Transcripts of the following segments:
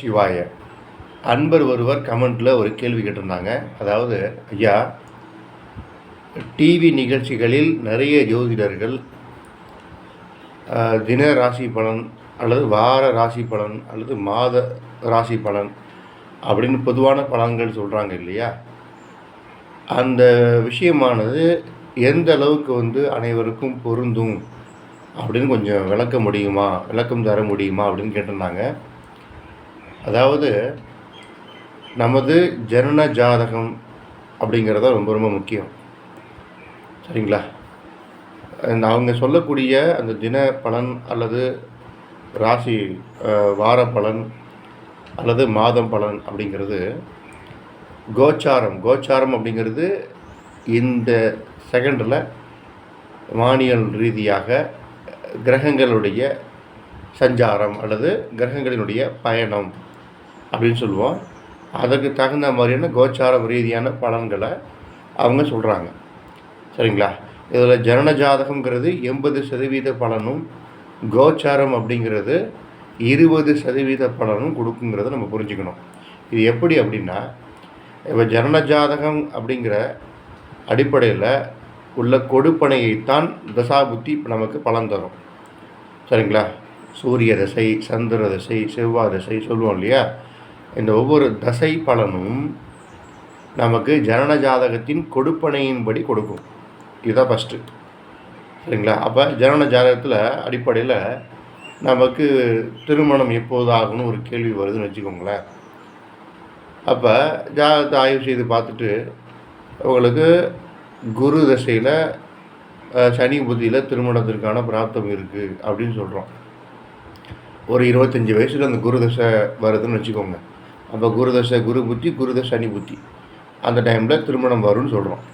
சிவாய அன்பர் ஒருவர் கமெண்ட்டில் ஒரு கேள்வி கேட்டிருந்தாங்க. அதாவது ஐயா டிவி நிகழ்ச்சிகளில் நிறைய ஜோதிடர்கள் தின ராசி பலன் அல்லது வார ராசி பலன் அல்லது மாத ராசி பலன் அப்படின்னு பொதுவான பலன்கள் சொல்கிறாங்க இல்லையா? அந்த விஷயமானது எந்த அளவுக்கு வந்து அனைவருக்கும் பொருந்தும் அப்படின்னு கொஞ்சம் விளக்க முடியுமா? விளக்கம் தர முடியுமா அப்படின்னு கேட்டிருந்தாங்க. அதாவது நமது ஜனன ஜாதகம் அப்படிங்கிறது ரொம்ப ரொம்ப முக்கியம். சரிங்களா? அவங்க சொல்லக்கூடிய அந்த தின பலன் அல்லது ராசி வார பலன் அல்லது மாதம் பலன் அப்படிங்கிறது கோச்சாரம். கோச்சாரம் அப்படிங்கிறது இந்த செகண்டில் மானியல் ரீதியாக கிரகங்களுடைய சஞ்சாரம் அல்லது கிரகங்களினுடைய பயணம். அப்படின்னு சொல்லுவோம். அதுக்கு தகுந்த மாதிரியான கோச்சார ரீதியான பலன்களை அவங்க சொல்கிறாங்க சரிங்களா? இதில் ஜனன ஜாதகங்கிறது எண்பது சதவீத பலனும் கோச்சாரம் அப்படிங்கிறது இருபது சதவீத பலனும் கொடுக்குங்கிறத நம்ம புரிஞ்சுக்கணும். இது எப்படி அப்படின்னா இப்போ ஜனன ஜாதகம் அப்படிங்கிற அடிப்படையில் உள்ள கொடுப்பனையைத்தான் தசாபுத்தி நமக்கு பலன் தரும். சரிங்களா? சூரிய தசை சந்திர தசை செவ்வாய் தசை சொல்லுவோம் இல்லையா? இந்த ஒவ்வொரு தசை பலனும் நமக்கு ஜனன ஜாதகத்தின் கொடுப்பனையின்படி கொடுக்கும். இதுதான் ஃபஸ்ட்டு சரிங்களா? அப்போ ஜனன ஜாதகத்தில் அடிப்படையில் நமக்கு திருமணம் எப்போது ஆகும்னு ஒரு கேள்வி வருதுன்னு வச்சுக்கோங்களேன். அப்போ ஜாதகத்தை ஆய்வு செய்து பார்த்துட்டு உங்களுக்கு குரு தசையில் சனி புத்தியில் திருமணத்திற்கான பிராப்தம் இருக்குது அப்படின்னு சொல்கிறோம் ஒரு இருபத்தஞ்சி வயசில் அந்த குரு தசை வருதுன்னு வச்சுக்கோங்க. அப்போ குருதசை குரு புத்தி குருத சனி புத்தி. அந்த டைமில் திருமணம் வரும்னு சொல்கிறோம்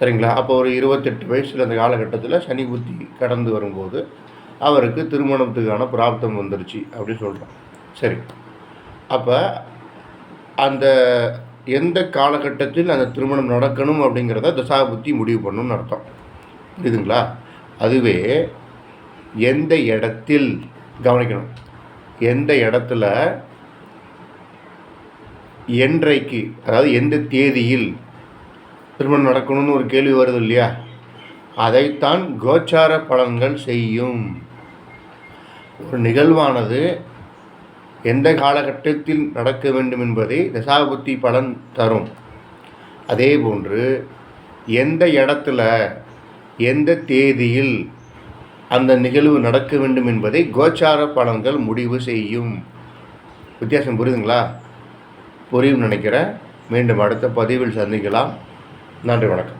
சரிங்களா? அப்போ ஒரு இருபத்தெட்டு வயசில் அந்த காலகட்டத்தில் சனி புத்தி கடந்து வரும்போது அவருக்கு திருமணத்துக்கான பிராப்தம் வந்துருச்சு அப்படின்னு சொல்கிறோம் சரி. அப்போ அந்த எந்த காலகட்டத்தில் அந்த திருமணம் நடக்கணும் அப்படிங்கிறத தசாபுத்தி முடிவு பண்ணணும்னு அர்த்தம். புரியுதுங்களா? அதுவே எந்த இடத்தில் கவனிக்கணும். எந்த இடத்துல என்றைக்கு அதாவது எந்த தேதியில் திருமணம் நடக்கணும்னு ஒரு கேள்வி வருது இல்லையா? அதைத்தான் கோச்சார பலன்கள் செய்யும். ஒரு நிகழ்வானது எந்த காலகட்டத்தில் நடக்க வேண்டும் என்பதை தசாபுத்தி பலன் தரும். அதே போன்று எந்த இடத்துல எந்த தேதியில் அந்த நிகழ்வு நடக்க வேண்டும் என்பதை கோச்சார பலன்கள் முடிவு செய்யும். வித்தியாசம் புரியுதுங்களா? புரியும் நினைக்கிறேன். மீண்டும் அடுத்த பதிவில் சந்திக்கலாம். நன்றி வணக்கம்.